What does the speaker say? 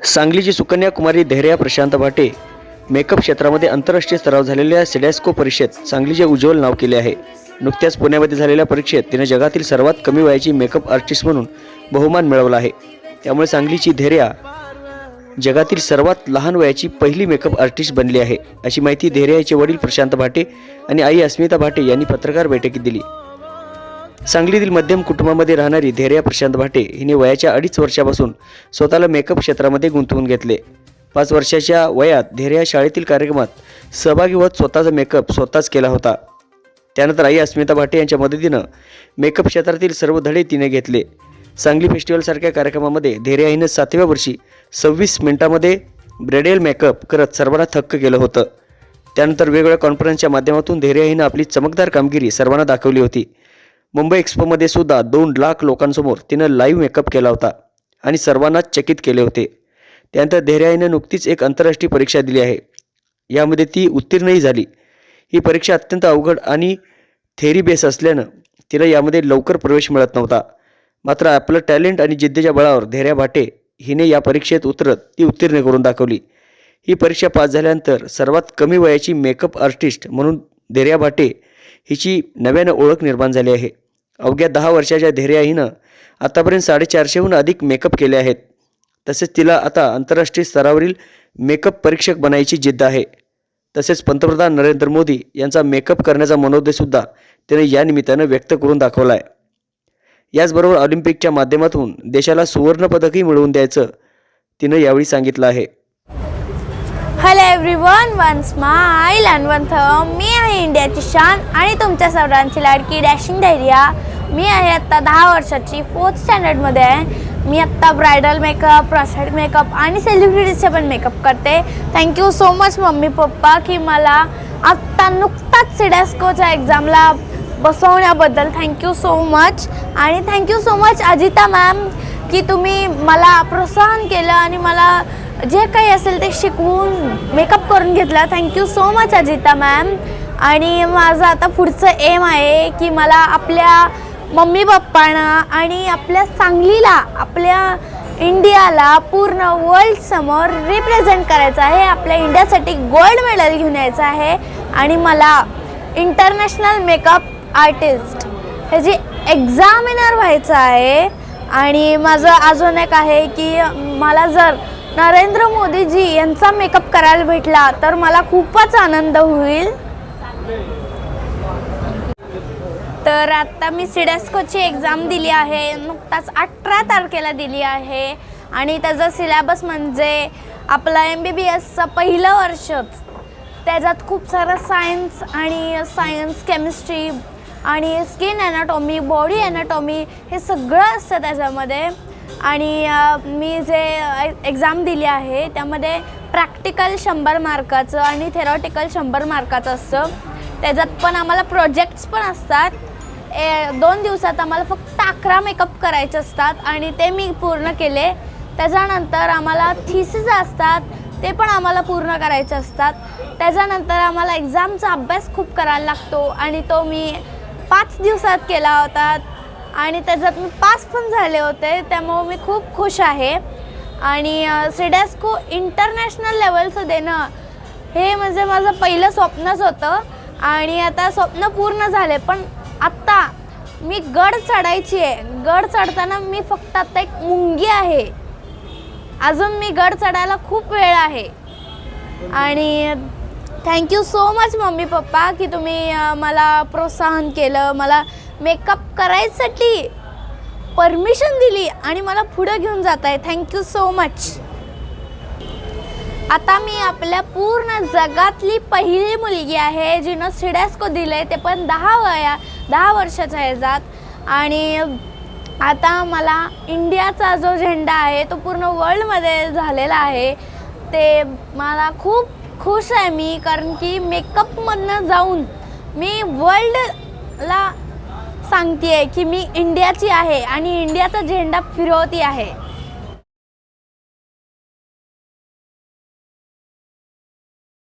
सांगलीची सुकन्या कुमारी धैर्या प्रशांत भाटे मेकअप क्षेत्रामध्ये आंतरराष्ट्रीय स्तरावर झालेल्या सिडॅस्को परीक्षेत सांगलीचे उज्ज्वल नाव केले आहे. नुकत्याच पुण्यामध्ये झालेल्या परीक्षेत तिने जगातील सर्वात कमी वयाची मेकअप आर्टिस्ट म्हणून बहुमान मिळवला आहे. त्यामुळे सांगलीची धैर्या जगातील सर्वात लहान वयाची पहिली मेकअप आर्टिस्ट बनली आहे अशी माहिती धैर्याचे वडील प्रशांत भाटे आणि आई अस्मिता भाटे यांनी पत्रकार बैठकीत दिली. सांगलीतील मध्यम कुटुंबामध्ये राहणारी धैर्या प्रशांत भाटे हिने वयाच्या अडीच वर्षापासून स्वतःला मेकअप क्षेत्रामध्ये गुंतवून घेतले. पाच वर्षाच्या वयात धैर्या शाळेतील कार्यक्रमात सहभागी होत स्वतःचा मेकअप स्वतःच केला होता. त्यानंतर आई अस्मिता भाटे यांच्या मदतीनं मेकअप क्षेत्रातील सर्व धडे तिने घेतले. सांगली फेस्टिवलसारख्या कार्यक्रमामध्ये धैर्या हिनं सातव्या वर्षी सव्वीस मिनिटामध्ये ब्रेडेल मेकअप करत सर्वांना थक्क केलं होतं. त्यानंतर वेगवेगळ्या कॉन्फरन्सच्या माध्यमातून धैर्या हिनं आपली चमकदार कामगिरी सर्वांना दाखवली होती. मुंबई एक्सपोमध्ये सुद्धा दोन लाख लोकांसमोर तिनं लाईव्ह मेकअप केला होता आणि सर्वांनाच चकित केले होते. त्यानंतर धैर्याईनं नुकतीच एक आंतरराष्ट्रीय परीक्षा दिली आहे. यामध्ये ती उत्तीर्णही झाली. ही परीक्षा अत्यंत अवघड आणि थेरी बेस असल्यानं तिला यामध्ये लवकर प्रवेश मिळत नव्हता. मात्र आपलं टॅलेंट आणि जिद्दीच्या बळावर धैर्या भाटे हिने या परीक्षेत उतरत ती उत्तीर्ण करून दाखवली. ही परीक्षा पास झाल्यानंतर सर्वात कमी वयाची मेकअप आर्टिस्ट म्हणून धैर्या भाटे हिची नव्यानं ओळख निर्माण झाली आहे. अवघ्या दहा वर्षाच्या धैर्या हिनं आतापर्यंत साडेचारशेहून अधिक मेकअप केले आहेत. तसेच तिला आता आंतरराष्ट्रीय स्तरावरील मेकअप परीक्षक बनायची जिद्द आहे. तसेच पंतप्रधान नरेंद्र मोदी यांचा मेकअप करण्याचा मनोदयसुद्धा तिने या निमित्तानं व्यक्त करून दाखवला आहे याचबरोबर ऑलिम्पिकच्या माध्यमातून देशाला सुवर्णपदकही मिळवून द्यायचं तिनं यावेळी सांगितलं आहे. Hello everyone smile and one thumb मी आहे इंडियाची शान आणि तुमच्या सर्वांची लाडकी डॅशिंग धैर्या. मी आहे आत्ता दहा वर्षाची फोर्थ स्टँडर्डमध्ये आहे. मी आत्ता ब्रायडल मेकअप प्रॉस्टेट मेकअप आणि सेलिब्रिटीचे पण मेकअप करते. Thank you so much mummy papa की मला आत्ता नुकताच सिडॅस्कोच्या एक्झामला बसवण्याबद्दल थँक्यू सो मच आणि thank you so much Ajita ma'am की तुम्ही मला प्रोत्साहन केलं आणि मला जे काही असेल ते शिकवून मेकअप करून घेतला. Thank you so much Ajita ma'am आणि माझं आता पुढचं एम आहे की मला आपल्या मम्मी पप्पांना आणि आपल्या सांगलीला आपल्या इंडियाला पूर्ण वर्ल्ड समोर रिप्रेझेंट करायचं आहे. आपल्या इंडियासाठी गोल्ड मेडल घेऊन यायचं आहे. आणि मला इंटरनॅशनल मेकअप आर्टिस्ट ह्याची एक्झामिनर व्हायचं आहे. आणि माझं अजून एक आहे की मला जर नरेंद्र मोदीजी यांचा मेकअप करायला भेटला तर मला खूपच आनंद होईल. तर आत्ता मी सिडॅस्कोची एक्झाम दिली आहे नुकताच अठरा तारखेला दिली आहे. आणि त्याचा सिलेबस म्हणजे आपला एम बी बी एसचं पहिलं वर्षच. त्याच्यात खूप सारं सायन्स आणि सायन्स केमिस्ट्री आणि स्किन ॲनाटॉमी बॉडी ॲनाटॉमी हे सगळं असतं त्याच्यामध्ये. आणि मी जे एक्झाम दिली आहे त्यामध्ये प्रॅक्टिकल शंभर मार्काचं आणि थेरॉटिकल शंभर मार्काचं असतं. त्याच्यात पण आम्हाला प्रोजेक्ट्स पण असतात. ए दोन दिवसात आम्हाला फक्त अकरा मेकअप करायचे असतात आणि ते मी पूर्ण केले. त्याच्यानंतर आम्हाला थिसीस असतात ते पण आम्हाला पूर्ण करायचे असतात. त्याच्यानंतर आम्हाला एक्झामचा अभ्यास खूप करायला लागतो आणि तो मी पाच दिवसात केला होता. आणि त्याच्यात मी पास पण झाले होते त्यामुळं मी खूप खुश आहे. आणि सिडॅस्को इंटरनॅशनल लेवलचं देणं हे म्हणजे माझं पहिलं स्वप्नच होतं. आणि आता स्वप्न पूर्ण झाले पण आत्ता मी गड चढायची आहे. गड चढताना मी फक्त आत्ता एक मुंगी आहे. अजून मी गड चढायला खूप वेळ आहे. आणि thank you so much mummy papa की तुम्ही मला प्रोत्साहन केलं मला मेकअप करायसाठी परमिशन दिली आणि मला पुढं घेऊन जात आहे थँक्यू सो मच आता मी आपल्या पूर्ण जगातली पहिली मुलगी आहे जिनं सिडॅस्को दिले ते पण दहा वया दहा वर्षाच्या ह्याच्यात. आणि आता मला इंडियाचा जो झेंडा आहे तो पूर्ण वर्ल्डमध्ये झालेला आहे. ते मला खूप खुश आहे मी कारण की मेकअपमधनं जाऊन मी वर्ल्डला सांगते आहे की मी इंडियाची आहे आणि इंडियाचा झेंडा फिरवती आहे.